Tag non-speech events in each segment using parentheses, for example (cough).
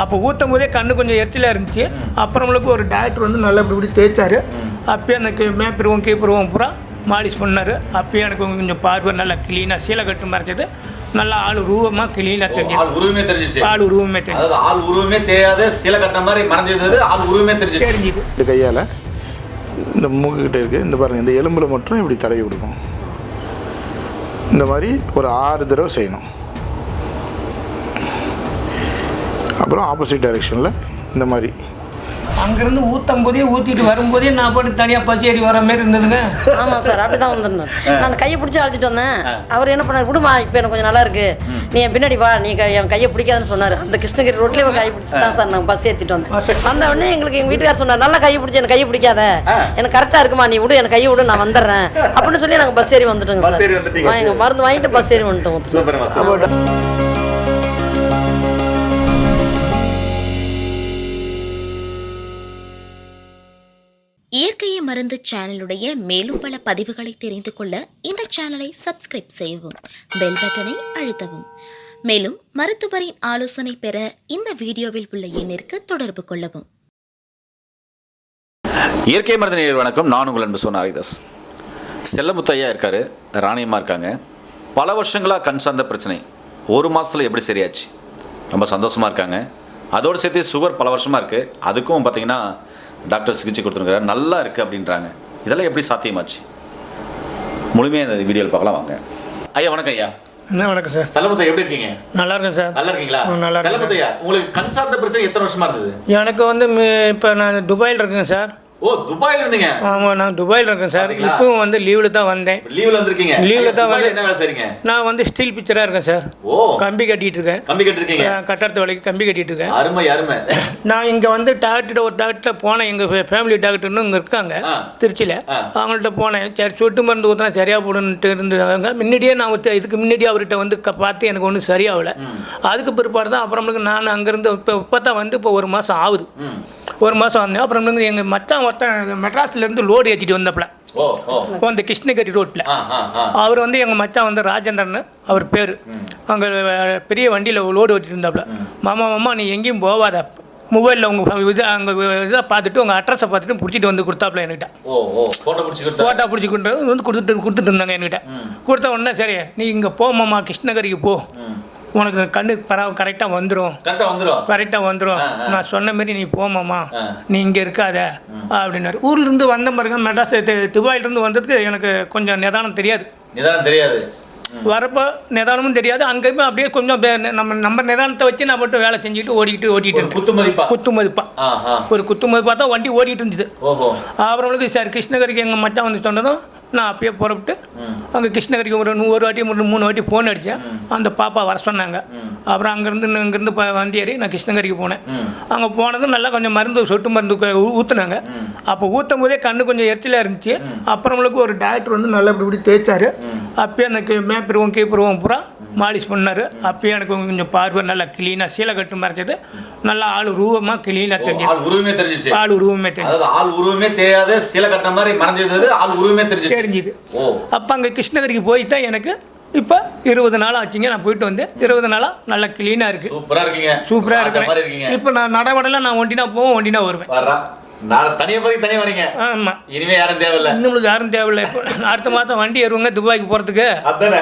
அப்போ ஊற்றும் போதே கண்ணு கொஞ்சம் எரிச்சலாக இருந்துச்சு. அப்புறமேலுக்கு ஒரு டாக்டர் வந்து நல்லா இப்படி இப்படி தேய்ச்சாரு. அப்பயே அந்த மேப்பிருவோம் கீப்பிருவோம் பூரா மாலிஷ் பண்ணார். அப்பயே எனக்கு கொஞ்சம் பார்வை நல்லா க்ளீனாக சீலை கட்டு மறைச்சது நல்லா ஆள் உருவமாக க்ளீனாக தெரிஞ்சது ஆள் உருவமே தெரிஞ்சிச்சு. ஆள் உருவமே தெரிஞ்சு ஆள் உருவமே தெரியாத சில கட்டின மாதிரி மறைஞ்சிருந்தது ஆள் உருவமே தெரிஞ்சிச்சு. தெரிஞ்சுது. இந்த கையால் இந்த மூக்குக்கிட்ட இருக்குது இந்த பாருங்கள் இந்த எலும்பில் மட்டும் இப்படி தடவி விடுக்கும் இந்த மாதிரி ஒரு ஆறு தடவை செய்யணும். அப்புறம் ஆப்போசிட் டைரெக்ஷனில் இந்த மாதிரி. அங்கேருந்து ஊற்றும் போதே ஊற்றிட்டு வரும்போதே நான் பாட்டு தனியாக பசி ஏறி வர மாதிரி இருந்ததுங்க. ஆமாம் சார் அப்படி தான் வந்திருந்தார் நான் கையை பிடிச்சி அழைச்சிட்டு வந்தேன். அவர் என்ன பண்ணார் விடுமா இப்போ எனக்கு கொஞ்சம் நல்லா இருக்கு. நீ என் பின்னாடி வா. நீ க- என் கையை பிடிக்காதுன்னு சொன்னார். அந்த கிருஷ்ணகிரி ரோட்லேயே ஒரு கையை பிடிச்சி தான் சார் நான் பஸ் ஏற்றிட்டு வந்தேன். வந்த உடனே எங்களுக்கு எங்கள் வீட்டுக்கார் சொன்னார் நல்லா கையை பிடிச்சி எனக்கு கையை பிடிக்காத. எனக்கு கரெக்டாக இருக்குமா நீ விடு எனக்கு கையை விடு நான் வந்துடுறேன். அப்படின்னு சொல்லி நாங்கள் பஸ் ஏறி வந்துட்டோங்க பஸ் ஏறி சார் வந்துட்டீங்க. எங்கள் மருந்து வாங்கிட்டு பஸ் ஏறி வந்துட்டோம். இயற்கையை மருந்து சேனலுடைய மேலும் பல பதிவுகளை தெரிந்து கொள்ள இந்த சேனலை சப்ஸ்கிரைப் செய்யவும் பெல் பட்டனை அழுத்தவும். மேலும் மருத்துவரின் ஆலோசனை பெற இந்த வீடியோவில் உள்ள எண்ணிற்கு தொடர்பு கொள்ளவும். இயற்கை மருந்து நேர் வணக்கம். நான் உங்கள் அன்பு சொன்ன ஹரிதாஸ். செல்லமுத்தையா இருக்காரு ராணியம்மா இருக்காங்க. பல வருஷங்களாக கண் சார்ந்த பிரச்சனை. ஒரு மாதத்தில் எப்படி சரியாச்சு? ரொம்ப சந்தோஷமாக இருக்காங்க. அதோடு சேர்த்து சுகர் பல வருஷமாக இருக்குது அதுக்கும் பார்த்தீங்கன்னா டாக்டர் சிகிச்சை கொடுத்துருக்காரு நல்லா இருக்கு அப்படின்றாங்க. இதெல்லாம் எப்படி சாத்தியமாச்சு? முழுமையாக இந்த வீடியோவில் பார்க்கலாம் வாங்க. ஐயா வணக்கம் ஐயா. என்ன வணக்கம் சார். செல்லமுத்தையா எப்படி இருக்கீங்க? நல்லா இருக்கேன் சார். நல்லா இருக்கீங்களா? நல்லா இருக்கேன் உங்களுக்கு கண் சார்ந்த பிரச்சனை எத்தனை வருஷமா இருந்தது? எனக்கு வந்து இப்போ நான் துபாயில் இருக்கேங்க சார். ஓ துபாயில இருந்தீங்க ஆமாம் நான் துபாயில் இருக்கேன் சார்? இப்பவும் வந்து லீவில் தான் வந்தேன். லீவ்ல வந்திருக்கீங்க. லீவ்ல தான் வந்து- என்ன வேலை செய்றீங்க? நான் வந்து ஸ்டீல் பிக்சராக இருக்கேன் சார். ஓ. கம்பி கட்டிட்டு இருக்கேன். கம்பி கட்டிருக்கீங்க? கட்டடத்து வேலைக்கு கம்பி கட்டிட்டு இருக்கேன். அருமை அருமை. நான் இங்கே வந்து டாக்டர் ஒரு டாக்டர் போனேன். எங்கள் ஃபேமிலி டாக்டர்னு இங்கே இருக்காங்க. திருச்சியில். அவங்கள்ட்ட போனேன். சரி சொட்டு மருந்து ஊற்றினா சரியாக போடுன்ட்டு இருந்தாங்க முன்னாடியே நான் இதுக்கு முன்னாடியே அவர்கிட்ட வந்து பார்த்து எனக்கு ஒன்றும் சரியாகல. அதுக்கு பிற்பாடு தான் அப்புறமேலுக்கு நான் அங்கேருந்து இப்போ இப்போ தான் வந்து இப்போ ஒரு மாதம் ஆகுது. ஒரு மாதம் வந்தேன். அப்புறமேலுக்கு எங்கள் மச்சான் ஒருத்தன் மெட்ராஸ்லேருந்து லோடு ஏற்றிட்டு வந்தப்பல. அந்த கிருஷ்ணகிரி ரோட்டில் அவர் வந்து எங்கள் மச்சான் வந்து ராஜேந்திரன் அவர் பேர். அங்கே பெரிய வண்டியில் லோடு ஓட்டிட்டு இருந்தாப்புல மாமா மாமா நீ எங்கேயும் போவாத. மொபைலில் உங்கள் இது அங்கே இதை பார்த்துட்டு உங்கள் அட்ரஸை பார்த்துட்டு பிடிச்சிட்டு வந்து கொடுத்தாப்புல என்கிட்ட. பிடிச்சி ஃபோட்டோ பிடிச்சி கொண்டு வந்து கொடுத்துட்டு கொடுத்துட்டு இருந்தாங்க என்கிட்ட. கொடுத்த உடனே சரி நீ இங்கே போ மாமா கிருஷ்ணகிரிக்கு போ. உனக்கு கண்ணு பரவ கரெக்டாக வந்துடும் கரெக்டாக வந்துடும். நான் சொன்ன மாதிரி நீ போமாம்மா. நீ இங்கே இருக்காத. அப்படின்னாரு. ஊர்லேருந்து வந்த பாருங்க மெட்ராஸ் துபாயிலிருந்து வந்ததுக்கு எனக்கு கொஞ்சம் நிதானம் தெரியாது. நிதானம் தெரியாது. வரப்போ நிதானமும் தெரியாது. அங்கேயுமே அப்படியே கொஞ்சம் நம்ம நம்ம நிதானத்தை வச்சு நான் மட்டும் வேலை செஞ்சுட்டு ஓடிக்கிட்டு ஓட்டிட்டு குத்து மதிப்பா குத்து மதிப்பா ஒரு குத்து மதிப்பா தான் வண்டி ஓடிட்டு இருந்துச்சு ஓஹோ. அப்புறமேலுக்கு சார் கிருஷ்ணகிரிக்கு எங்கள் மச்சான் வந்து சொன்னதும் நான் அப்பயே புறப்பட்டு அங்கே கிருஷ்ணகிரிக்கு ஒரு ஒரு வாட்டி மூணு மூணு வாட்டி ஃபோன் அடித்தேன் அந்த பாப்பா வர சொன்னாங்க. அப்புறம் அங்கேருந்து இங்கேருந்து வண்டி ஏறி நான் கிருஷ்ணகிரிக்கு போனேன். அங்கே போனதும் நல்லா கொஞ்சம் மருந்து சொட்டு மருந்து க- ஊ- ஊத்துனாங்க. அப்போ ஊற்றும் போதே கண்ணு கொஞ்சம் எரிச்சலாக இருந்துச்சு. அப்புறமேலுக்கு ஒரு டாக்டர் வந்து நல்லா இப்படி இப்படி தேய்ச்சாரு. அப்பயே அந்த மேப்பிருவோம் கீப்பிருவோம் பூரா மாலிஷ் பண்ணார். அப்பயே எனக்கு கொஞ்சம் பார்வை நல்லா க்ளீனாக சீலை கட்டு மறைச்சது நல்லா ஆள் உருவமாக க்ளீனாக தெரிஞ்சது ஆள் உருவமே தெரிஞ்சிச்சு. ஆள் உருவமே தெரிஞ்சு ஆள் உருவமே தெரியாத சில கட்டின மாதிரி மறைஞ்சிருந்தது ஆள் உருவமே தெரிஞ்சிச்சு. தெரிஞ்சுது. அப்போ அங்கே கிருஷ்ணகிரிக்கு போய் தான் எனக்கு இப்போ இருபது நாள் ஆச்சுங்க. நான் போயிட்டு வந்து இருபது நாளாக நல்லா க்ளீனாக இருக்குது சூப்பரா இருக்கீங்க. சூப்பராக இருக்கிறேன் இப்போ நான் நடவடலாம் நான் ஒண்டினா போவோம் ஒண்டினா வருவேன். இனிமே யாரும் தேவையில்ல. நம்மளுக்கு யாரும் தேவையில்லை. இப்போ அடுத்த மாதம் வண்டி ஏறுவாங்க துபாய்க்கு போகிறதுக்கு அதானே?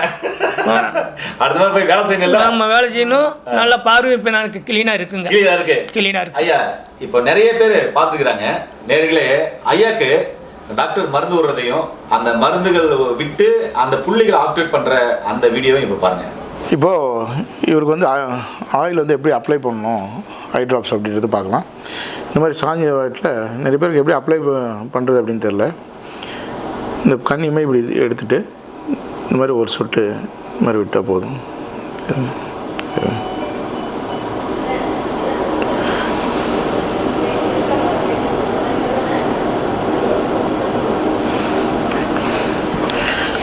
அடுத்த போய் வேலை செய்யணும்ல? நம்ம வேலை செய்யணும். நல்லா பார்வை இப்போ எனக்கு க்ளீனாக இருக்குங்க. கிளியரா இருக்கு. க்ளீனாக இருக்கு. ஐயா இப்போ நிறைய பேர் பார்த்துருக்குறாங்க. நேர்களே ஐயாக்கு டாக்டர் மருந்து விடுறதையும் அந்த மருந்துகள் விட்டு அந்த புள்ளிகளை ஆக்டிவேட் பண்ணுற அந்த வீடியோவையும் இப்போ பாருங்க. இப்போது இவருக்கு வந்து ஆயில் வந்து எப்படி அப்ளை பண்ணணும்? ஐ ட்ராப்ஸ் அப்படின்றது பார்க்கலாம். இந்த மாதிரி சாஞ்சி வாட்டில் நிறைய பேருக்கு எப்படி அப்ளை பண்ணுறது அப்படின்னு தெரில இந்த கண்ணியுமே இப்படி எடுத்துகிட்டு இந்த மாதிரி ஒரு சொட்டு இந்த மாதிரி விட்டால் போதும்.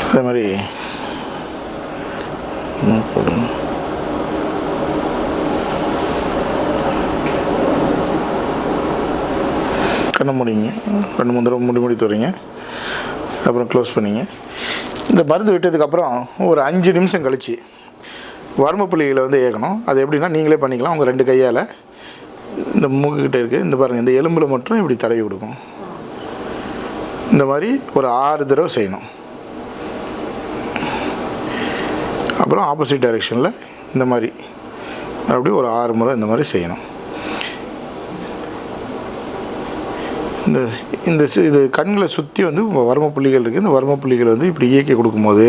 அதே மாதிரி கண்ணை முடிங்க. ரெண்டு மூணு தடவை முடி முடித்து வரீங்க அப்புறம் க்ளோஸ் பண்ணிங்க. இந்த மருந்து விட்டதுக்கப்புறம் ஒரு அஞ்சு நிமிஷம் கழிச்சு வர்ம புள்ளிகளை வந்து ஏற்கணும் அது எப்படின்னா நீங்களே பண்ணிக்கலாம். உங்கள் ரெண்டு கையால் இந்த மூக்குக்கிட்ட இருக்குது இந்த பாருங்கள் இந்த எலும்பில் மட்டும் இப்படி தடவி கொடுக்கும். இந்த மாதிரி ஒரு ஆறு தடவை செய்யணும். அப்புறம் ஆப்போசிட் டைரெக்ஷனில் இந்த மாதிரி. அப்படி ஒரு ஆறு முறை இந்த மாதிரி செய்யணும். இந்த இந்த இது கண்களை சுற்றி வந்து வர்ம புள்ளிகள் இருக்குது இந்த வர்ம புள்ளிகள் வந்து இப்படி இயக்கி கொடுக்கும்போது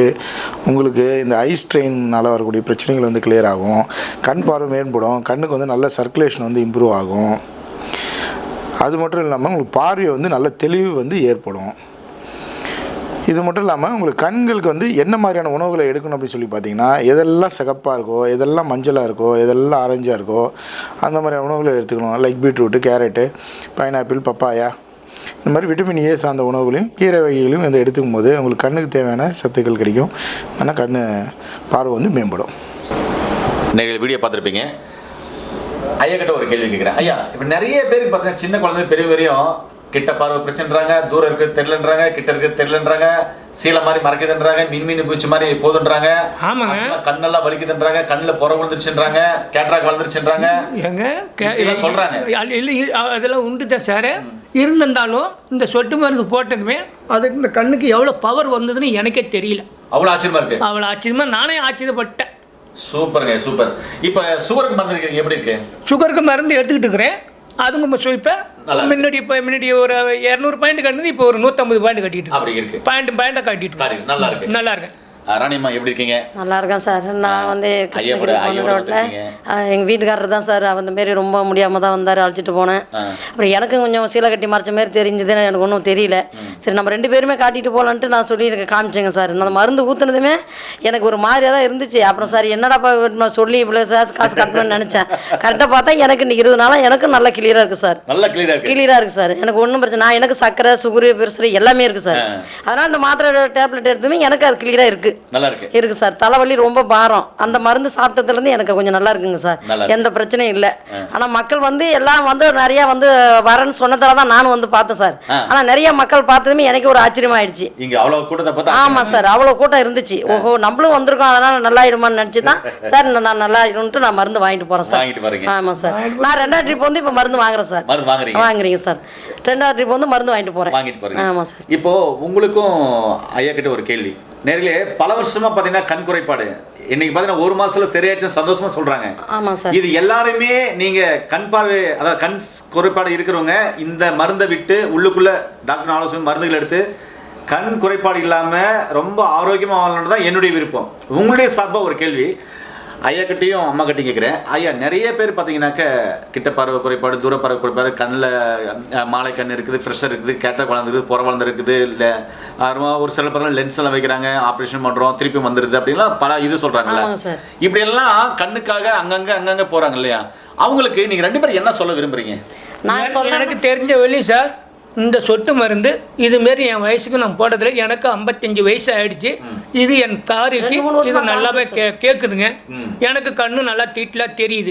உங்களுக்கு இந்த ஐ ஸ்ட்ரெயினால் வரக்கூடிய பிரச்சனைகள் வந்து கிளியர் ஆகும். கண் பார்வை மேம்படும். கண்ணுக்கு வந்து நல்ல சர்க்குலேஷன் வந்து இம்ப்ரூவ் ஆகும். அது மட்டும் இல்லாமல் உங்களுக்கு பார்வை வந்து நல்ல தெளிவு வந்து ஏற்படும். இது மட்டும் இல்லாமல் உங்களுக்கு கண்களுக்கு வந்து என்ன மாதிரியான உணவுகளை எடுக்கணும் அப்படின்னு சொல்லி பார்த்தீங்கன்னா எதெல்லாம் சிகப்பாக இருக்கோ எதெல்லாம் மஞ்சளாக இருக்கோ எதெல்லாம் ஆரஞ்சாக இருக்கோ அந்த மாதிரியான உணவுகளை எடுத்துக்கணும். Like beetroot carrot pineapple papaya இந்த மாதிரி விட்டமின் ஏ சார்ந்த உணவுகளையும் கீரை வகைகளையும் வந்து எடுத்துக்கும் போது உங்களுக்கு கண்ணுக்கு தேவையான சத்துக்கள் கிடைக்கும். ஆனால் கண் பார்வை வந்து மேம்படும். நீங்கள் வீடியோ பார்த்துருப்பீங்க. ஐயா கிட்ட ஒரு கேள்வி கேட்குறேன். ஐயா இப்போ நிறைய பேருக்கு பார்த்தீங்கன்னா சின்ன குழந்தை பெரிய வரையும் கிட்ட பார்வை பிரச்சனைன்றாங்க தூரம் இருக்கு தெரிலன்றாங்க கிட்ட இருக்கு தெரிலன்றாங்க சீலை மாதிரி மறைக்குதுன்றாங்க மின்மினி பூச்சி மாதிரி போதுன்றாங்க ஆமாங்க. கண்ணெல்லாம் வலிக்குதுன்றாங்க கண்ணில் புற விழுந்துருச்சுன்றாங்க கேட்ராக் வளர்ந்துருச்சுன்றாங்க. எங்க சொல்றாங்க. இல்ல, அதெல்லாம் உண்டு தான் சார் இருந்திருந்தாலும் இந்த சொட்டு மருந்து போட்டதுமே அதுக்கு இந்த கண்ணுக்கு எவ்வளோ பவர் வந்ததுன்னு எனக்கே தெரியல. அவ்வளோ ஆச்சரியமா இருக்கு. அவ்வளோ ஆச்சரியமா நானே ஆச்சரியப்பட்டேன். சூப்பருங்க சூப்பர். இப்போ சுகருக்கு மருந்து எப்படி இருக்கு? சுகருக்கு மருந்து எடுத்துக்கிட்டு இருக்கிறேன். அதுங்க இப்போ. முன்னாடி இப்போ முன்னாடி ஒரு இரநூறு பாயிண்ட் கட்டினது இப்போ ஒரு நூற்றம்பது பாயிண்ட் கட்டிட்டு அப்படி இருக்கு. பாயிண்ட் பாயிண்டாக கட்டிட்டு நல்லா இருக்கு. நல்லா இருக்கு. ராணியம்மா எப்படி இருக்கீங்க? நல்லா இருக்கேன் சார். நான் வந்து கிருஷ்ணகிரி வந்திருக்கீங்க. எங்கள் வீட்டுக்காரர் தான் சார். அந்த மாரி ரொம்ப முடியாமல் தான் வந்தார் அழைச்சிட்டு போனேன். அப்புறம் எனக்கும் கொஞ்சம் சீலை கட்டி மறைச்ச மாதிரி தெரிஞ்சது எனக்கு ஒன்றும் தெரியல. சரி நம்ம ரெண்டு பேருமே காட்டிட்டு போகலான்ட்டு நான் சொல்லி காமிச்சேங்க சார். நான் மருந்து ஊற்றுனதுமே எனக்கு ஒரு மாதிரியாக தான் இருந்துச்சு. அப்புறம் சார் என்னடாப்பா நான் சொல்லி இவ்வளோ காசு காசு (laughs) கட்டணும்னு நினச்சேன். கரெக்டாக பார்த்தா எனக்கு இன்னைக்கு இருபது நாளாக எனக்கும் நல்லா கிளியராக இருக்குது சார். நல்லா கிளியரா இருக்கு. கிளியராக இருக்குது சார். எனக்கு ஒன்றும் பிரச்சனை நான் எனக்கு சர்க்கரை சுகரு பெருசு எல்லாமே இருக்குது சார். அதனால் இந்த மாத்திரை டேப்லெட் எடுத்துமே எனக்கு அது கிளியராக இருக்குது நல்லா இருக்கு இருக்கு சார். தலைவலி ரொம்ப பாரம். அந்த மருந்து சாப்பிட்டதுலேருந்து எனக்கு கொஞ்சம் நல்லா இருக்குங்க சார். எந்த பிரச்சனையும் இல்லை. ஆனால் மக்கள் வந்து எல்லாம் வந்து நிறையா வந்து வரேன்னு சொன்னதால தான் நானும் வந்து பார்த்தேன் சார். ஆனால் நிறைய மக்கள் பார்த்ததுமே எனக்கு ஒரு இங்க அவ்வளவு கூட்டத்தை பார்த்தா ஆமாம் சார். அவ்வளோ கூட்டம் இருந்துச்சு. ஓஹோ நம்மளும் வந்திருக்கோம். அதனால் நல்லா ஆயிடுமான்னு நினச்சி தான் (laughs) சார் நான் நல்லா ஆயிடும்ட்டு நான் மருந்து வாங்கிட்டு போகிறேன் சார். ஆமாம் சார். நான் ரெண்டாவது ட்ரிப் வந்து இப்போ மருந்து வாங்குறேன் சார். மருந்து வாங்குறீங்க? வாங்குறீங்க சார். ரெண்டாவது ட்ரிப் வந்து மருந்து வாங்கிட்டு போகிறேன் வாங்கிட்டு ஆமாம் சார். இப்போ உங்களுக்கும் ஐயா கிட்ட ஒரு கேள்வி. நேர்களே பல வருஷமா பாத்தீங்கன்னா கண் குறைபாடு. இன்னைக்கு பாத்தீங்கன்னா ஒரு மாசத்துல சரியாச்சும் சந்தோஷமா சொல்றாங்க. ஆமாம் சார். இது எல்லாருமே நீங்க கண் பார்வை அதாவது கண் குறைபாடு இருக்கிறவங்க இந்த மருந்தை விட்டு உள்ளுக்குள்ள டாக்டர் ஆலோசனை மருந்துகள் எடுத்து கண் குறைபாடு இல்லாம ரொம்ப ஆரோக்கியமா வாழணும் தான் என்னுடைய விருப்பம். உங்களுடைய சார்பா ஒரு கேள்வி. ஐயா கிட்டேயும் அம்மா கிட்டையும் கேட்குறேன். ஐயா நிறைய பேர் பார்த்தீங்கன்னாக்க கிட்ட பார்வை குறைபாடு தூர பார்வை குறைபாடு கண்ணில் மாலை கண் இருக்குது ஃப்ரெஷ்ஷர் இருக்குது கேட்ட வளர்ந்துருக்குது புற வளர்ந்துருக்குது இல்லை ஒரு சில பேர்லாம் லென்ஸ் எல்லாம் வைக்கிறாங்க ஆப்ரேஷன் பண்ணுறோம் திருப்பி வந்துடுது அப்படின்லாம் பல இது சொல்கிறாங்கல்ல ஆமாங்க சார். இப்படி எல்லாம் கண்ணுக்காக அங்கங்க அங்கங்க போறாங்க இல்லையா? அவங்களுக்கு நீங்க ரெண்டு பேரும் என்ன சொல்ல விரும்புறீங்க? நான் எனக்கு தெரிஞ்ச வெளி சார் இந்த சொட்டு மருந்து இதுமாரி என் வயசுக்கு நான் போட்டதில்ல. எனக்கு ஐம்பத்தஞ்சு வயசு ஆயிடுச்சு. இது என் வருஷமா இது நல்லாவே கே கேட்குதுங்க எனக்கு கண்ணு நல்லா டீட்டலாக தெரியுது.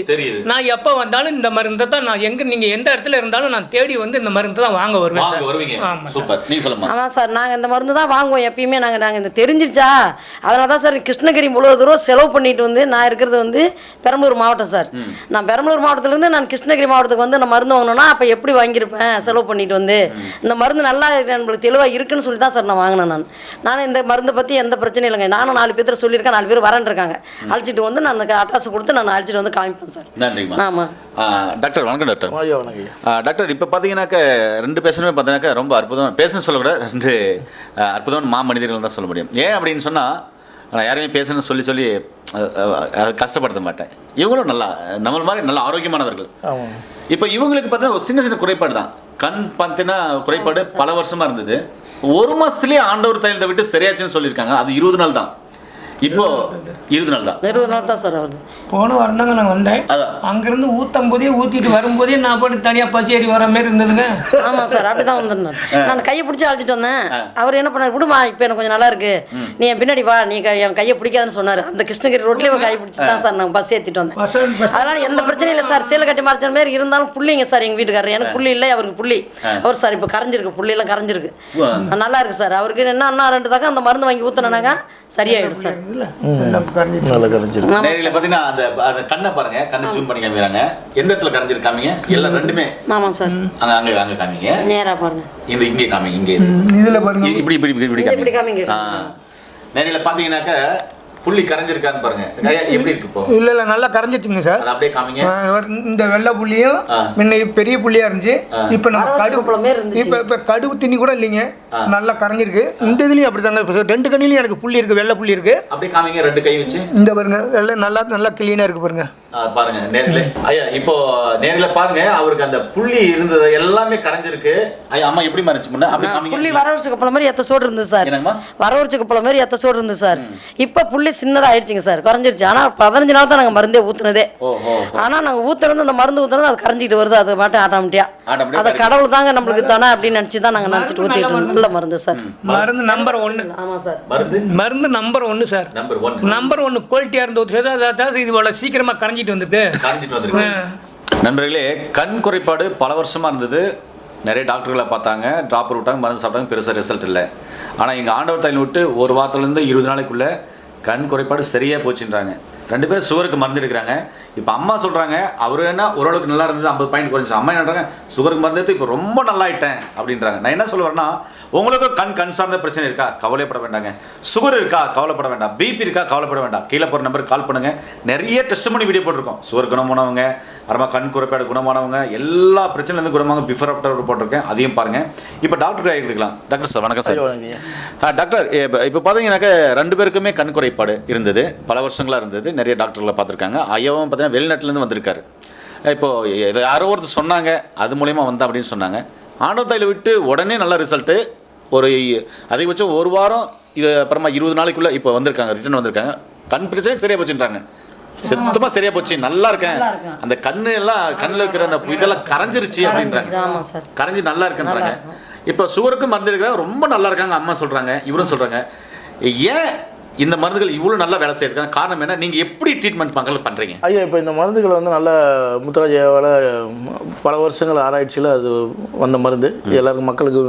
நான் எப்போ வந்தாலும் இந்த மருந்தை தான் நான் எங்கே நீங்கள் எந்த இடத்துல இருந்தாலும் நான் தேடி வந்து இந்த மருந்து தான் வாங்க வருவேன் வாங்க சார். ஆமாம் சார். நாங்கள் இந்த மருந்து தான் வாங்குவோம் எப்பயுமே. நாங்கள் நாங்கள் இந்த தெரிஞ்சிருச்சா? அதனால தான் சார் கிருஷ்ணகிரி முழு தூரம் செலவு பண்ணிட்டு வந்து நான் இருக்கிறது வந்து பெரம்பலூர் மாவட்டம் சார். நான் பெரம்பலூர் மாவட்டத்துலேருந்து நான் கிருஷ்ணகிரி மாவட்டத்துக்கு வந்து நான் மருந்து வாங்கணும்னா அப்போ எப்படி வாங்கியிருப்பேன்? செலவு பண்ணிட்டு வந்து. இந்த மருந்து நல்லா இருக்கு, நம்மளுக்கு தெளிவாக இருக்குன்னு சொல்லி தான் சார் நான் வாங்கினேன் நான். நான் இந்த மருந்தை பற்றி எந்த பிரச்சனையும் இல்லைங்க. நானும் நாலு பேர்த்த சொல்லியிருக்கேன் நாலு பேர் வரேன் இருக்காங்க. அழைச்சிட்டு வந்து நான் அந்த அட்ரஸ் கொடுத்து நான் அழைச்சிட்டு வந்து காமிப்பேன் சார். நன்றிங்கம்மா ஆமாம் டாக்டர் வணக்கம் டாக்டர். டாக்டர் இப்போ பார்த்தீங்கன்னாக்க ரெண்டு பேசணுமே பார்த்தீங்கன்னாக்கா ரொம்ப அற்புதம் பேசணும் சொல்ல விட ரெண்டு அற்புதமான மா மனிதர்கள் தான் சொல்ல முடியும். ஏன் அப்படின்னு சொன்னால் நான் யாரையுமே பேசணும்னு சொல்லி சொல்லி கஷ்டப்படுத்த மாட்டேன். இவங்களும் நல்லா நம்மள மாதிரி நல்ல ஆரோக்கியமானவர்கள். இப்போ இவங்களுக்கு பார்த்தீங்கன்னா ஒரு சின்ன சின்ன குறைபாடு தான். கண் பார்த்தீங்கன்னா குறைபாடு பல வருஷமா இருந்தது. ஒரு மாசத்துலயே ஆண்டவர் தைலத்தை விட்டு சரியாச்சுன்னு சொல்லியிருக்காங்க. அது இருபது நாள் தான். இப்போ இருபது நாள் தான். இருபது நாள் தான் சார் ஆகுது. போன வாரம் தாங்க நான் வந்தேன். அதான். அங்கேருந்து ஊற்றும் போதே ஊற்றிட்டு வரும்போதே நான் பாட்டு தனியாக பசி ஏறி வர மாதிரி இருந்ததுங்க. ஆமாம் சார் அப்படி தான் வந்திருந்தார் நான் கையை பிடிச்சி அழைச்சிட்டு வந்தேன். அவர் என்ன பண்ணார்? விடுமா இப்போ எனக்கு கொஞ்சம் நல்லா இருக்கு. நீ என் பின்னாடி வா நீ க- என் கையை பிடிக்காதுன்னு சொன்னார். அந்த கிருஷ்ணகிரி ரோட்லேயே ஒரு கையை பிடிச்சி தான் சார் நான் பஸ் ஏற்றிட்டு வந்தேன் அதனால எந்த பிரச்சனையும் இல்லை சார். சேலை கட்டி மறைச்ச மாதிரி இருந்தாலும் புள்ளிங்க சார் எங்கள் வீட்டுக்காரர். எனக்கு புள்ளி இல்லை அவருக்கு புள்ளி. அவர் சார் இப்போ கரைஞ்சிருக்கு புள்ளியெல்லாம் கரைஞ்சிருக்கு. நல்லா இருக்கு சார். அவருக்கு என்ன இன்னும் ரெண்டு தாக்கம் அந்த மருந்து வாங்கி ஊற்றினாங்க சரியாயிடும் சார். நல்லா கரைஞ்சிருக்கு நேரில் பார்த்தீங்கன்னா அந்த அந்த கண்ணை பாருங்க கண்ணை ஜூம் பண்ணி காமிக்கிறாங்க. எந்த இடத்துல கரைஞ்சிருக்காமீங்க? எல்லாம் ரெண்டுமே. ஆமாம் சார். அங்க அங்க அங்க காமிங்க. நேரா பாருங்க. இந்த இங்கே காமிங்க இங்கே. இதுல பாருங்க. இப்படி இப்படி இப்படி இப்படி காமிங்க. நேரில் பார்த்தீங்கன்னாக்க புள்ளி கரைஞ்சிருக்கான்னு பாருங்க. எப்படி இருக்கு இப்போ? இல்ல இல்ல நல்லா கரைஞ்சிட்டுங்க சார். அதை அப்படியே காமிங்க. இந்த வெள்ளை புள்ளியும். முன்ன பெரிய புள்ளியா இருந்துச்சு. இப்ப நம்ம மாரி இருந்துச்சு. இப்ப இப்ப கடுகு தண்ணி கூட இல்லைங்க. நல்லா கரைஞ்சிருக்கு. இந்த இதுலயும் அப்படிதாங்க. இப்ப ரெண்டு கண்ணிலையும் எனக்கு புள்ளி இருக்கு வெள்ளை புள்ளி இருக்கு. அப்படியே காமிங்க ரெண்டு கை வச்சு. இந்த பாருங்க வெள்ளை நல்லா நல்லா கிளீனா இருக்கு பாருங்க. பாருங்க நேரில். ஐயா இப்போ நேரில் பாருங்க அவருக்கு அந்த புள்ளி இருந்தது எல்லாமே கரைஞ்சிருக்கு. ஐயா அம்மா எப்படி மறைச்சு முன்ன? புள்ளி காமிங்க. வரவரிச்சு கப்பல மாதிரி எத்த சோடு இருந்தது சார். என்னங்கம்மா? வரவரிச்சு கப்பல மாதிரி எத்த சோடு இருந்தது சார். இப்போ புள்ளி சின்னதாக ஆயிடுச்சுங்க சார் குறைஞ்சிருச்சு ஆனால் பதினஞ்சு நாள் தான் நாங்கள் மருந்தே ஊற்றுனதே ஆனால் நாங்கள் ஊற்றுறது அந்த மருந்து ஊற்றுறது அது கரைஞ்சிட்டு வருது அது மாட்டும் ஆட்டோமேட்டியா Automatic அதை கடவுள் தாங்க நம்மளுக்கு தானே அப்படின்னு நினச்சி தான் நாங்கள் நினச்சிட்டு ஊற்றிட்டு நல்ல மருந்து சார். மருந்து நம்பர் ஒன்னு ஆமாம் சார். மருந்து? மருந்து நம்பர் ஒன்னு சார். நம்பர் ஒன் நம்பர் ஒன்னு குவாலிட்டியா இருந்து ஊத்துறது, அதாவது இது இவ்வளவு சீக்கிரமா கரைஞ்சிட்டு வந்துட்டு. கரைஞ்சிட்டு வந்திருக்கு நண்பர்களே கண் குறைபாடு பல வருஷமா இருந்தது. நிறைய டாக்டர்களை பார்த்தாங்க. ட்ராப்பர் விட்டாங்க மருந்து சாப்பிட்டாங்க பெருசாக ரிசல்ட் இல்லை. ஆனால் எங்கள் ஆண்டவர் தையல் விட்டு ஒரு வாரத்துலேருந்து இருபது நாளைக்குள்ளே கண் குறைபாடு சரியாக போச்சுன்றாங்க. ரெண்டு பேரும் சுகருக்கு மருந்து எடுக்கிறாங்க. இப்போ அம்மா சொல்கிறாங்க அவர் என்ன ஓரளவுக்கு நல்லா இருந்தது ஐம்பது பாயிண்ட் குறைஞ்சி அம்மா என்னன்றாங்க சுகருக்கு மருந்து எடுத்து இப்போ ரொம்ப நல்லா ஆயிட்டேன் அப்படின்றாங்க. நான் என்ன சொல்லுவேன்னா உங்களுக்கு கண் கண் சார்ந்த பிரச்சனை இருக்கா? கவலைப்பட வேண்டாங்க. சுகர் இருக்கா? கவலைப்பட வேண்டாம். பிபி இருக்கா? கவலைப்பட வேண்டாம். கீழே போகிற நம்பருக்கு கால் பண்ணுங்க. நிறைய டெஸ்ட் பண்ணி வீடியோ போட்டிருக்கோம். சுகர் குணமானவங்க அப்புறமா கண் குறைபாடு குணமானவங்க எல்லா பிரச்சனையிலேருந்து குணமாக பிஃபோர் ஆஃப்டர் போட்டிருக்கேன். அதையும் பாருங்க. இப்போ டாக்டர் ஆகிருக்கலாம் டாக்டர் சார் வணக்கம் சார் டாக்டர் இப்போ இப்போ பார்த்தீங்கன்னாக்க ரெண்டு பேருக்குமே கண் குறைபாடு இருந்தது. பல வருஷங்களாக இருந்தது. நிறைய டாக்டர்களை பார்த்துருக்காங்க. ஐயாவும் பார்த்தீங்கன்னா வெளிநாட்டிலேருந்து வந்திருக்காரு. இப்போ இதை யாரோ ஒருத்தர் சொன்னாங்க. அது மூலயமா வந்தா அப்படின்னு சொன்னாங்க. ஆண்டவத்தையில் விட்டு உடனே நல்ல ரிசல்ட்டு ஒரு அதிகபட்சம் ஒரு வாரம் இது அப்புறமா இருபது நாளைக்குள்ளே இப்போ வந்திருக்காங்க ரிட்டர்ன் வந்திருக்காங்க. கண் பிரச்சனை சரியாக போச்சுன்றாங்க. சுத்தமாக சரியாக போச்சு நல்லா இருக்கேன். அந்த கண்ணு எல்லாம் கண்ணில் இருக்கிற அந்த இதெல்லாம் கரைஞ்சிருச்சு அப்படின்றாங்க. கரைஞ்சி நல்லா இருக்குன்றாங்க. இப்போ சுகருக்கு மருந்து எடுக்கிறாங்க ரொம்ப நல்லா இருக்காங்க அம்மா சொல்றாங்க இவரும் சொல்றாங்க. ஏன் இந்த மருந்துகள் இவ்வளோ நல்லா வேலை செய்யறதுக்கான காரணம் என்ன? நீங்க எப்படி ட்ரீட்மெண்ட் மக்கள் பண்றீங்க? ஐயா இப்போ இந்த மருந்துகள் வந்து நல்ல முத்துராஜாவால் பல வருஷங்கள் ஆராய்ச்சியில் அது வந்த மருந்து. எல்லாருக்கும் மக்களுக்கு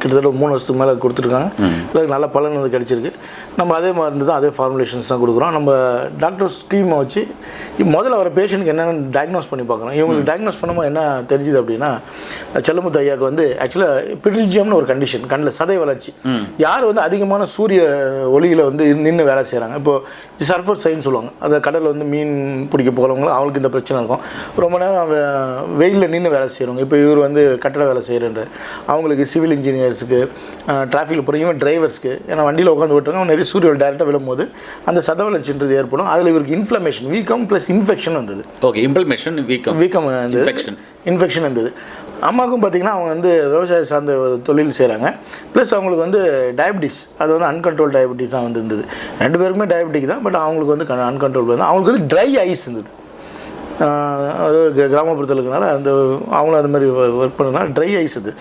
கிட்டத்தட்ட மூணு வருஷத்துக்கு மேலே கொடுத்துருக்காங்க. எல்லாருக்கும் நல்ல பலன் வந்து கிடைச்சிருக்கு. நம்ம அதே மருந்து தான் அதே ஃபார்முலேஷன்ஸ் தான் கொடுக்குறோம். நம்ம டாக்டர்ஸ் டீமை வச்சு முதல்ல வர பேஷண்ட்க்கு என்னென்னு டயக்னோஸ் பண்ணி பார்க்குறோம் இவங்களுக்கு டயக்னோஸ் பண்ணும்போது என்ன தெரிஞ்சுது அப்படின்னா செல்லமுத்து ஐயாவுக்கு வந்து ஆக்சுவலாக பிரிஜியம்னு ஒரு கண்டிஷன் கண்ணில் சதை வளர்ச்சி. யார் வந்து அதிகமான சூரிய ஒளியில் வந்து நின்று வேலை செய்கிறாங்க இப்போது சர்ஃபர் சைன்னு சொல்லுவாங்க. அந்த கடலில் வந்து மீன் பிடிக்க போகிறவங்களும் அவங்களுக்கு இந்த பிரச்சனை இருக்கும். ரொம்ப நேரம் வெயிலில் நின்று வேலை செய்கிறவங்க இப்போ இவர் வந்து கட்டட வேலை செய்கிறன்ற அவங்களுக்கு சிவில் இன்ஜினியர்ஸுக்கு டிராஃபிக்கில் போகிற ஈவன் டிரைவர்ஸ்க்கு ஏன்னா வண்டியில் உட்காந்து விட்டுருங்க நிறைய சூரிய டேரெக்டாக விழும்போது அந்த சத வளர்ச்சின்றது ஏற்படும். அதில் இவருக்கு இன்ஃப்ளமேஷன் வீக்கம் ப்ளஸ் இன்ஃபெக்ஷன் வந்தது. ஓகே இம்ப்ளிமெஷன் வீக்கம் வீக்கம் Infection. இன்ஃபெக்ஷன் இருந்தது அம்மாவுக்கும் பார்த்தீங்கன்னா அவங்க வந்து விவசாய சார்ந்த தொழில் செய்கிறாங்க ப்ளஸ் அவங்களுக்கு வந்து டயபிட்டிஸ் அது வந்து அன்கண்ட்ரோல் டயபிட்டிஸ் தான் வந்து இருந்தது. ரெண்டு பேருக்குமே டயபிட்டிக் தான் பட் அவங்களுக்கு வந்து அன்கண்ட்ரோல் வந்து அவங்களுக்கு வந்து ட்ரை ஐஸ் இருந்தது. அது கிராமப்புறத்தில் இருக்கிறனால அந்த அவங்களும் அது மாதிரி ஒர்க் பண்ணுறதுனால ட்ரை ஐஸ் இது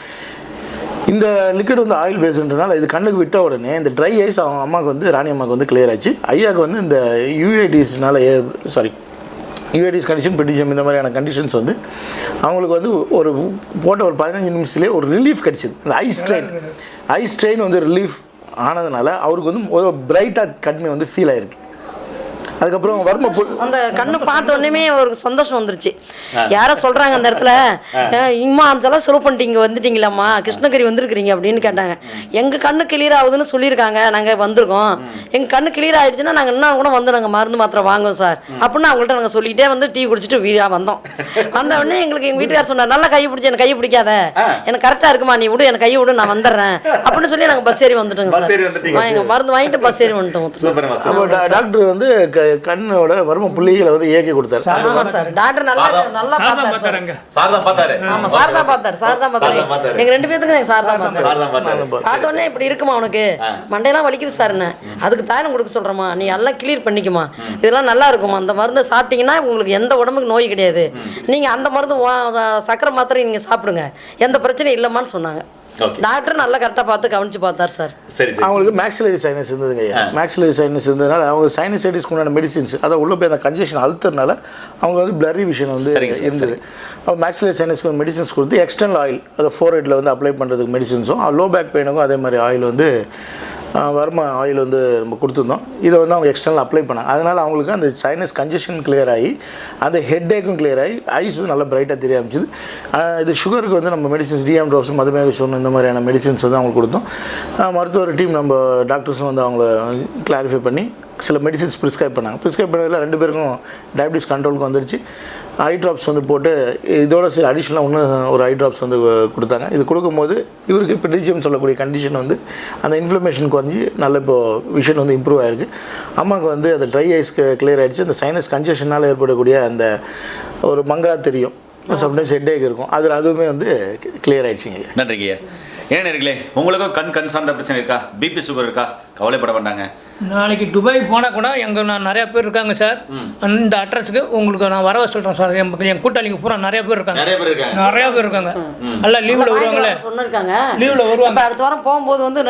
இந்த லிக்விட் வந்து ஆயில் பேஸ்ன்றனால இது கண்ணுக்கு விட்ட உடனே இந்த ட்ரை ஐஸ் அவங்க அம்மாவுக்கு வந்து ராணி அம்மாவுக்கு வந்து கிளியர் ஆச்சு. ஐயாவுக்கு வந்து இந்த யூஏடிஸ்னால ஏ சாரி யூஐடிஸ் கண்டிஷன் பெட்டிஷன் இந்த மாதிரியான கண்டிஷன்ஸ் வந்து அவங்களுக்கு வந்து ஒரு போட்ட ஒரு பதினஞ்சு நிமிஷத்துலேயே ஒரு ரிலீஃப் கிடைச்சிது. இந்த ஐ ஸ்ட்ரெயின் ஐ ஸ்ட்ரெயின் வந்து ரிலீஃப் ஆனதுனால அவருக்கு வந்து ஒரு பிரைட்டாக கண்மை வந்து ஃபீல் ஆயிருக்கு. அதுக்கப்புறம் வர்ம அந்த கண்ணு பார்த்த உடனே ஒரு சந்தோஷம் வந்துருச்சு. யாரோ சொல்றாங்க அந்த இடத்துல "அஹ், இம்மா அஞ்செல்லாம் செலவு பண்ணிட்டு இங்க வந்துட்டீங்களாம்மா கிருஷ்ணகிரி வந்திருக்கிறீங்க அப்படின்னு கேட்டாங்க. எங்க கண்ணு கிளியர் ஆகுதுன்னு சொல்லியிருக்காங்க நாங்க வந்திருக்கோம். எங்க கண்ணு கிளியர் ஆயிடுச்சுன்னா நாங்க இன்னும் கூட வந்து நாங்க மருந்து மாத்திரை வாங்குவோம் சார். அப்படின்னு அவங்கள்ட்ட நாங்க சொல்லிட்டே வந்து டீ குடிச்சிட்டு வீடா வந்தோம். வந்த உடனே எங்களுக்கு எங்க வீட்டுக்கார் சொன்னார் நல்லா கையை பிடிச்சி எனக்கு கையை பிடிக்காத. எனக்கு கரெக்டா இருக்குமா நீ விடு எனக்கு கையை விடு நான் வந்துடுறேன். அப்படின்னு சொல்லி நாங்க பஸ் ஏறி வந்துட்டோங்க பஸ் ஏறி சார் வந்துட்டீங்க. எங்க மருந்து வாங்கிட்டு பஸ் ஏறி வந்துட்டோம். டாக்டர் வந்து க- கண்ணோட வர்ம புள்ளிகளை வந்து இயக்கி கொடுத்தாரு. ஆமா சார். டாக்டர் நல்லா நல்லா பார்த்தாரு பார்த்தாருங்க. சார் சார் தான் பார்த்தாரு. ஆமா சார் தான் பார்த்தாரு சார் தான் சார் தான் பார்த்தாரு. எங்க ரெண்டு பேத்துக்கும் எங்க சார் தான் பார்த்தாரு. சார் தான் பார்த்தாரு. பார்த்த உடனே இப்படி இருக்குமா உனக்கு? மண்டையெல்லாம் வலிக்குது சார் என்ன? அதுக்கு தாரம் கொடுக்க சொல்றேம்மா. நீ எல்லாம் கிளியர் பண்ணிக்குமா. இதெல்லாம் நல்லா இருக்குமா? அந்த மருந்து சாப்பிட்டீங்கன்னா உங்களுக்கு எந்த உடம்புக்கு நோய் கிடையாது. நீங்க அந்த மருந்து சக்கரை மாத்திரை நீங்க சாப்பிடுங்க. எந்த பிரச்சனையும் இல்லைம்மான்னு சொன்னாங்க. டாக்டர் நல்லா கரெக்டாக பார்த்து கவனிச்சு பார்த்தார் சார். சரி சரி. அவங்களுக்கு மேக்ஸிலரி சைனஸ் இருந்ததுங்க ஐயா. மேக்ஸிலரி சைனஸ் இருந்ததுனால அவங்க சைனசைட்டிஸ்க்கு உண்டான மெடிசின்ஸ் அதை உள்ளே போய் அந்த கன்ஜெஷன் அழுத்துறதுனால அவங்க வந்து பிளரி விஷன் வந்து இருந்தது. அவங்க மேக்ஸிலரி சைனஸ்க்கு மெடிசின்ஸ் கொடுத்து எக்ஸ்டர்னல் ஆயில் அதை ஃபோர் ஹெட்டில் வந்து அப்ளை பண்ணுறதுக்கு மெடிசின்ஸும் லோ பேக் பெயினுக்கும் அதே மாதிரி ஆயில் வந்து வர்மா ஆயில் வந்து நம்ம கொடுத்துருந்தோம். இதை வந்து அவங்க எக்ஸ்டர்னல் அப்ளை பண்ணாங்க. அதனால் அவங்களுக்கு அந்த சைனஸ் கன்ஜெஷன் கிளியர் ஆகி அந்த ஹெட் ஏக்கும் கிளியர் ஆகி ஐஸ் வந்து நல்லா பிரைட்டாக தெரிய ஆரம்பிச்சுது. இது சுகருக்கு வந்து நம்ம மெடிசின்ஸ் டிஎம் ட்ரோப்ஸ் மதுமேக சொன்ன இந்த மாதிரியான மெடிசின்ஸ் வந்து அவங்களுக்கு கொடுத்தோம். மருத்துவர் டீம் நம்ம டாக்டர்ஸும் வந்து அவங்கள கிளாரிஃபை பண்ணி சில மெடிசின்ஸ் ப்ரிஸ்கிரைப் பண்ணாங்க. ப்ரிஸ்கிரைப் பண்ணதில் ரெண்டு பேருக்கும் டயபிட்டிஸ் கண்ட்ரோலுக்கு வந்துருச்சு. ஐ ட்ராப்ஸ் வந்து போட்டு இதோட சில அடிஷ்னலாக இன்னும் ஒரு ஐ ட்ராப்ஸ் வந்து கொடுத்தாங்க. இது கொடுக்கும்போது இவருக்கு இப்போ டிஜிஎம் சொல்லக்கூடிய கண்டிஷன் வந்து அந்த இன்ஃப்ளமேஷன் குறைஞ்சி நல்ல இப்போ விஷன் வந்து இம்ப்ரூவ் ஆயிருக்கு. அம்மாவுக்கு வந்து அந்த ட்ரை ஐஸ்க்கு கிளியர் ஆயிடுச்சு. அந்த சைனஸ் கன்ஜெஷனால் ஏற்படக்கூடிய அந்த ஒரு மங்கலா தெரியும். சம்டைம்ஸ் ஹெட்டேக் இருக்கும். அதில் அதுவுமே வந்து கிளியர் ஆயிடுச்சுங்க. நன்றிங்க ஐயா ஏன் நேர்களே உங்களுக்கும் கண் கண் சார்ந்த பிரச்சனை இருக்கா? பிபி சுகர் இருக்கா? கவலைப்பட வேண்டாங்க. நாளைக்கு துபாய் போனால் கூட எங்கள் நான் நிறைய பேர் இருக்காங்க சார். அந்த அட்ரஸுக்கு உங்களுக்கு நான் வரவ சொல்கிறேன் சார். என் என் கூட்டாளிங்க பூரா நிறைய பேர் இருக்காங்க. நிறைய பேர் இருக்காங்க. நிறைய பேர் இருக்காங்க. எல்லாம் லீவில் வருவாங்களே. சொன்னிருக்காங்க. லீவில் வருவாங்க. அடுத்த வாரம் போகும்போது வந்து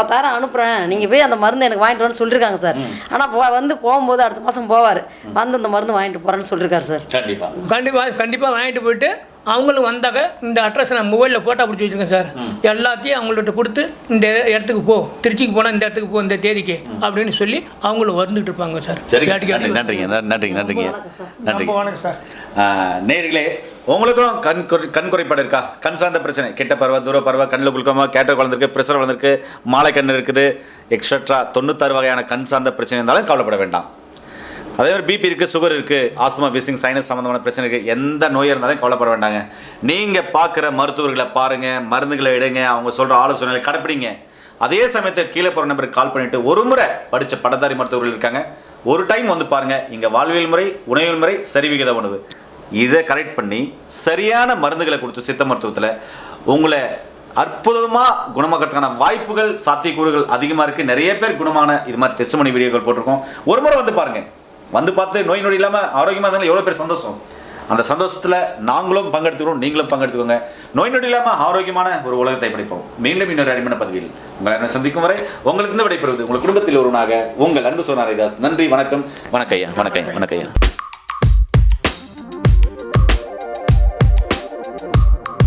பத்தாயிரம் அனுப்புகிறேன் நீங்கள் போய் அந்த மருந்து எனக்கு வாங்கிட்டு வரேன்னு சொல்லியிருக்காங்க சார். ஆனால் வந்து போகும்போது அடுத்த மாதம் போவார். வந்து அந்த மருந்து வாங்கிட்டு போகிறேன்னு சொல்லியிருக்காரு சார். கண்டிப்பா. கண்டிப்பாக கண்டிப்பாக வாங்கிட்டு போயிட்டு அவங்களும் வந்தாக்க இந்த அட்ரஸ் நான் மொபைலில் ஃபோட்டோ பிடிச்சி வச்சுருக்கேன் சார். எல்லாத்தையும் அவங்கள்ட்ட கொடுத்து இந்த இடத்துக்கு போ திருச்சிக்கு போனால் இந்த இடத்துக்கு போ இந்த தேதிக்கு அப்படின்னு சொல்லி அவங்களும் வந்துட்டு இருப்பாங்க சார். நன்றிங்க. நன்றிங்க நன்றிங்க நன்றிங்க. வணக்கம் சார். நன்றி ரொம்ப வணக்கம் சார். நேர்களே உங்களுக்கும் கண் கண் குறைபாடு இருக்கா? கண் சார்ந்த பிரச்சனை. கிட்ட பருவ தூர பருவ கண்ணில் குளுக்கமா கேட்ட வளர்ந்துருக்கு ப்ரெஷர் வளர்ந்துருக்கு மாலை கண் இருக்குது எக்ஸட்ரா தொண்ணூத்தாறு வகையான கண் சார்ந்த பிரச்சனை இருந்தாலும் கவலைப்பட வேண்டாம். அதே மாதிரி பிபி இருக்குது சுகர் இருக்குது ஆஸ்மா பீசிங் சைனஸ் சம்மந்தமான பிரச்சனை இருக்குது எந்த நோயாக இருந்தாலும் கவலைப்பட வேண்டாங்க. நீங்கள் பார்க்குற மருத்துவர்களை பாருங்கள் மருந்துகளை எடுங்க அவங்க சொல்கிற ஆலோசனைகளை கடைப்பிடிங்க. அதே சமயத்தில் கீழே போகிற நம்பருக்கு கால் பண்ணிவிட்டு ஒரு முறை படித்த பட்டதாரி மருத்துவர்கள் இருக்காங்க. ஒரு டைம் வந்து பாருங்கள் இங்கே வாழ்வியல் முறை உணவியல் முறை சரிவிகித உணவு. இதை கரெக்ட் பண்ணி சரியான மருந்துகளை கொடுத்து சித்த மருத்துவத்தில் உங்களை அற்புதமாக குணமாக்கிறதுக்கான வாய்ப்புகள் சாத்தியக்கூறுகள் அதிகமாக இருக்குது நிறைய பேர் குணமான இது மாதிரி டெஸ்ட் பண்ணி வீடியோக்கள் போட்டிருக்கோம். ஒரு முறை வந்து பாருங்கள் வந்து பார்த்து நோய் நொடி இல்லாமல் ஆரோக்கியமாக இருந்தாலும் எவ்வளோ பேர் சந்தோஷம்? அந்த சந்தோஷத்தில் நாங்களும் பங்கெடுத்துக்கிறோம் நீங்களும் பங்கெடுத்துக்கோங்க. நோய் நொடி இல்லாமல் ஆரோக்கியமான ஒரு உலகத்தை படைப்போம். மீண்டும் இன்னொரு அடிமான பதிவில் உங்களை என்ன சந்திக்கும் வரை உங்களுக்கு இருந்து விடைபெறுவது உங்கள் குடும்பத்தில் ஒருவனாக உங்கள் அன்பு சோனாரிதாஸ் நன்றி வணக்கம். வணக்கம் ஐயா வணக்கம் ஐயா வணக்கம் ஐயா.